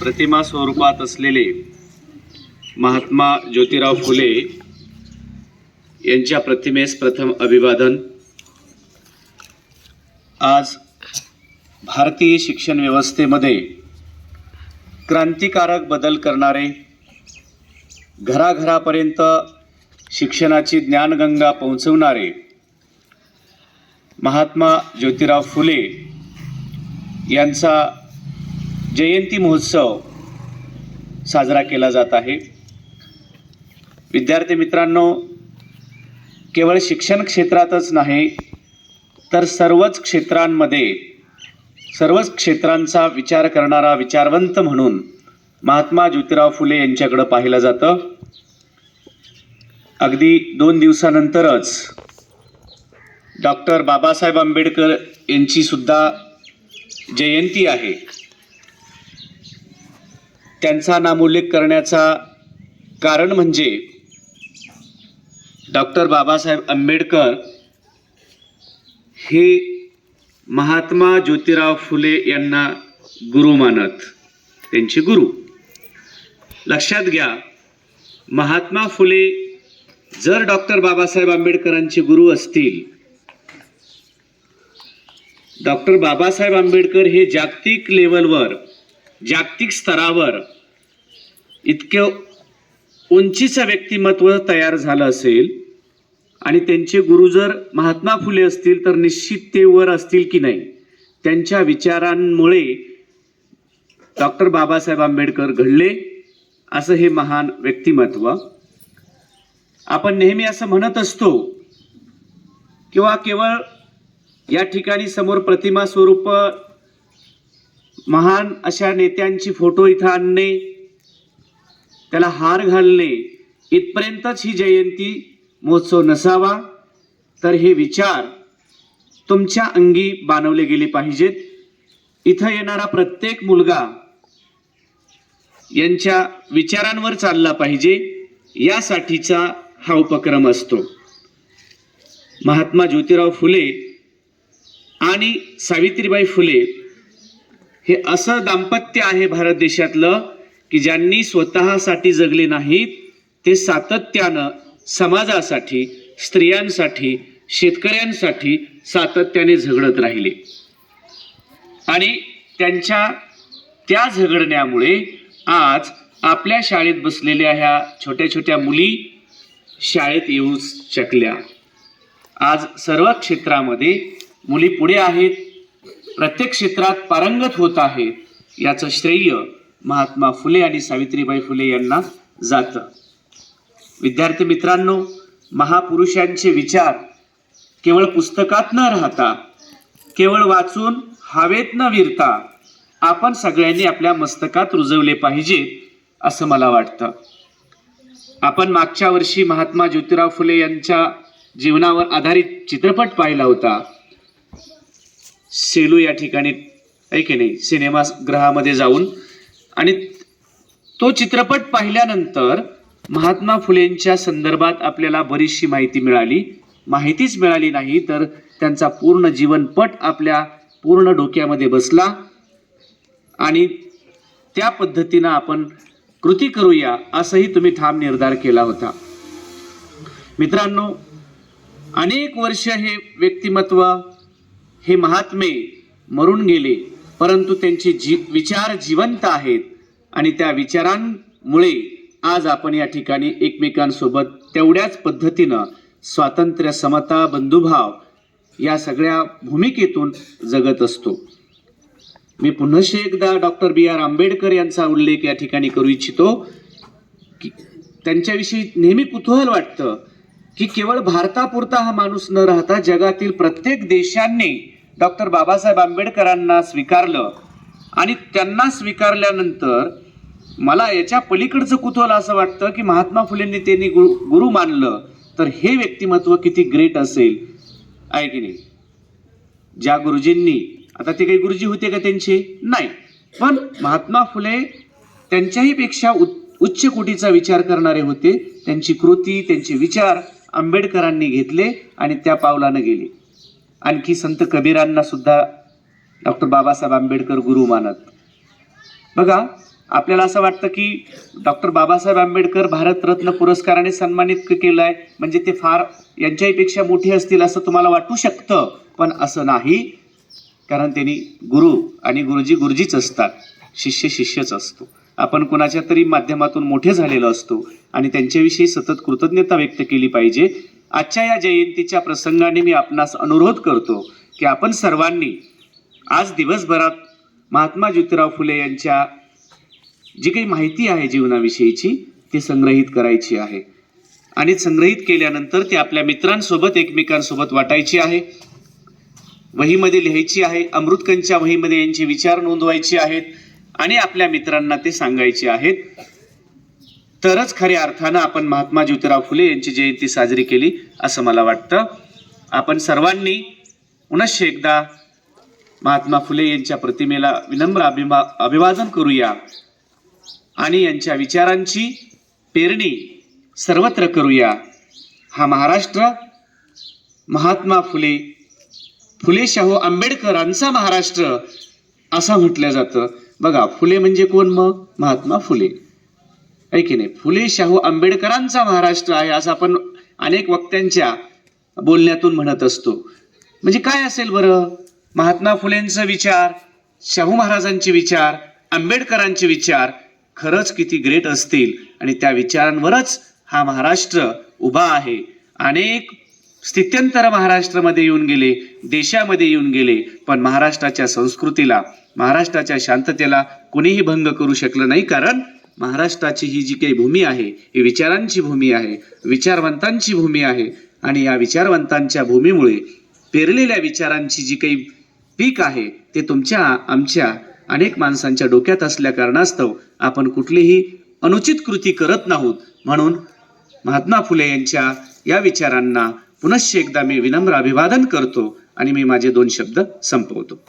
प्रतिमा स्वरूपात असलेले महात्मा ज्योतिराव फुले यांच्या प्रतिमेस प्रथम अभिवादन. आज भारतीय शिक्षण व्यवस्थेमध्ये क्रांतिकारक बदल करणारे घराघरापर्यंत शिक्षणाची ज्ञानगंगा पोहोचवणारे महात्मा ज्योतिराव फुले यांचा जयंती महोत्सव साजरा केला जात आहे. विद्यार्थी मित्रांनो केवळ शिक्षण क्षेत्रातच नाही तर सर्वच क्षेत्रांमध्ये सर्वच क्षेत्रांचा विचार करणारा विचारवंत म्हणून महात्मा ज्योतिराव फुले यांच्याकडं पाहिलं जातं. अगदी दोन दिवसानंतरच डॉक्टर बाबासाहेब आंबेडकर यांची सुद्धा जयंती आहे. त्यांचा नामोल्लेख करण्याचा कारण म्हणजे डॉक्टर बाबासाहेब आंबेडकर हे महात्मा ज्योतिराव फुले यांना गुरु मानत त्यांचे गुरु. लक्षात घ्या महात्मा फुले जर डॉक्टर बाबासाहेब आंबेडकरांचे गुरु असतील डॉक्टर बाबासाहेब आंबेडकर हे जागतिक लेवलवर जागतिक स्तरावर इतकं उंचीचं व्यक्तिमत्व तयार झालं असेल आणि त्यांचे गुरु जर महात्मा फुले असतील तर निश्चित ते वर असतील की नाही? त्यांच्या विचारांमुळे डॉक्टर बाबासाहेब आंबेडकर घडले असं हे महान व्यक्तिमत्व. आपण नेहमी असं म्हणत असतो किंवा केवळ या ठिकाणी समोर प्रतिमा स्वरूप महान अशा नेत्यांची फोटो इथं आणणे त्याला हार घालणे इथपर्यंतच ही जयंती महोत्सव नसावा तर हे विचार तुमच्या अंगी बांधवले गेले पाहिजेत. इथं येणारा प्रत्येक मुलगा यांच्या विचारांवर चालला पाहिजे यासाठीचा हा उपक्रम असतो. महात्मा ज्योतिराव फुले आणि सावित्रीबाई फुले हे असं दाम्पत्य आहे भारत देशातलं की ज्यांनी स्वतःसाठी जगले नाहीत ते सातत्यानं समाजासाठी स्त्रियांसाठी शेतकऱ्यांसाठी सातत्याने झगडत राहिले. आणि त्यांच्या त्या झगडण्यामुळे आज आपल्या शाळेत बसलेल्या ह्या छोट्या छोट्या मुली शाळेत येऊ शकल्या. आज सर्व क्षेत्रामध्ये मुली पुढे आहेत. प्रत्येक क्षेत्रात पारंगत होत आहेत याचं श्रेय महात्मा फुले आणि सावित्रीबाई फुले यांना जातं. विद्यार्थी मित्रांनो महापुरुषांचे विचार केवळ पुस्तकात न राहता केवळ वाचून हवेत न विरता आपण सगळ्यांनी आपल्या मस्तकात रुजवले पाहिजेत असं मला वाटतं. आपण मागच्या वर्षी महात्मा ज्योतिराव फुले यांच्या जीवनावर आधारित चित्रपट पाहिला होता. सेलू या ठिकाणी आहे की नाही सिनेमागृहामध्ये जाऊन. आणि तो चित्रपट पाहिल्यानंतर महात्मा फुलेंच्या संदर्भात आपल्याला बरीचशी माहिती मिळाली. माहितीच मिळाली नाही तर त्यांचा पूर्ण जीवनपट आपल्या पूर्ण डोक्यामध्ये बसला. आणि त्या पद्धतीनं आपण कृती करूया असंही तुम्ही ठाम निर्धार केला होता. मित्रांनो अनेक वर्ष हे व्यक्तिमत्व हे महात्मे मरून गेले परंतु त्यांचे जी विचार जिवंत आहेत आणि त्या विचारांमुळे आज आपण या ठिकाणी एकमेकांसोबत तेवढ्याच पद्धतीनं स्वातंत्र्य समता बंधुभाव या सगळ्या भूमिकेतून जगत असतो. मी पुन्हाशी एकदा डॉक्टर बी आर आंबेडकर यांचा उल्लेख या ठिकाणी करू इच्छितो की त्यांच्याविषयी नेहमी कुतूहल वाटतं की केवळ भारतापुरता हा माणूस न राहता जगातील प्रत्येक देशांनी डॉक्टर बाबासाहेब आंबेडकरांना स्वीकारलं आणि त्यांना स्वीकारल्यानंतर मला याच्या पलीकडचं कुतूहल असं वाटतं की महात्मा फुलेंनी त्यांनी गुरु गुरु मानलं तर हे व्यक्तिमत्व किती ग्रेट असेल. आहे की नाही? ज्या गुरुजींनी आता ते काही गुरुजी होते का त्यांचे? नाही. पण महात्मा फुले त्यांच्याही पेक्षा उ उच्च कोटीचा विचार करणारे होते. त्यांची कृती त्यांचे विचार आंबेडकरांनी घेतले आणि त्या पावलानं गेले. आणखी संत कबीरांना सुद्धा डॉक्टर बाबासाहेब आंबेडकर गुरु मानत. बघा आपल्याला असं वाटतं की डॉक्टर बाबासाहेब आंबेडकर भारतरत्न पुरस्काराने सन्मानित केलं आहे म्हणजे ते फार यांच्याहीपेक्षा मोठे असतील असं तुम्हाला वाटू शकतं. पण असं नाही. कारण त्यांनी गुरु आणि गुरुजी गुरुजीच असतात. शिष्य शिष्यच असतो. आपण कुणाच्या तरी माध्यमातून मोठे झालेलो असतो आणि त्यांच्याविषयी सतत कृतज्ञता व्यक्त केली पाहिजे. आजच्या या जयंतीच्या प्रसंगाने मी आपणास अनुरोध करतो की आपण सर्वांनी आज दिवसभरात महात्मा ज्योतिराव फुले यांच्या जी काही माहिती आहे जीवनाविषयीची ती संग्रहित करायची आहे. आणि संग्रहित केल्यानंतर ती आपल्या मित्रांसोबत एकमेकांसोबत वाटायची आहे. वहीमध्ये लिहायची आहे. अमृतकंच्या वहीमध्ये यांचे विचार नोंदवायचे आहेत. आणि आपल्या मित्रांना ते सांगायचे आहेत. तरच खऱ्या अर्थानं आपण महात्मा ज्योतिराव फुले यांची जयंती साजरी केली असं मला वाटतं. आपण सर्वांनी पुनश्च एकदा महात्मा फुले यांच्या प्रतिमेला विनम्र अभिमा अभिवादन करूया आणि यांच्या विचारांची पेरणी सर्वत्र करूया. हा महाराष्ट्र महात्मा फुले फुले शाहू आंबेडकरांचा महाराष्ट्र असं म्हटलं जातं. बघा फुले म्हणजे कोण मग? महात्मा फुले. आहे की नाही? फुले शाहू आंबेडकरांचा महाराष्ट्र आहे असं आपण अनेक वक्त्यांच्या बोलण्यातून म्हणत असतो. म्हणजे काय असेल बरं? महात्मा फुलेंचा विचार शाहू महाराजांचे विचार आंबेडकरांचे विचार खरंच किती ग्रेट असतील. आणि त्या विचारांवरच हा महाराष्ट्र उभा आहे. अनेक स्थित्यंतर महाराष्ट्रामध्ये येऊन गेले देशामध्ये येऊन गेले पण महाराष्ट्राच्या संस्कृतीला महाराष्ट्राच्या शांततेला कोणीही भंग करू शकलं नाही. कारण महाराष्ट्राची ही जी काही भूमी आहे ही विचारांची भूमी आहे विचारवंतांची भूमी आहे आणि या विचारवंतांच्या भूमीमुळे पेरलेल्या विचारांची जी काही पीक आहे ते तुमच्या आमच्या अनेक माणसांच्या डोक्यात असल्या कारणास्तव आपण कुठलीही अनुचित कृती करत नाहोत. म्हणून महात्मा फुले यांच्या या विचारांना पुनश्च एकदा मी विनम्र अभिवादन करतो आणि मी माझे दोन शब्द संपवतो.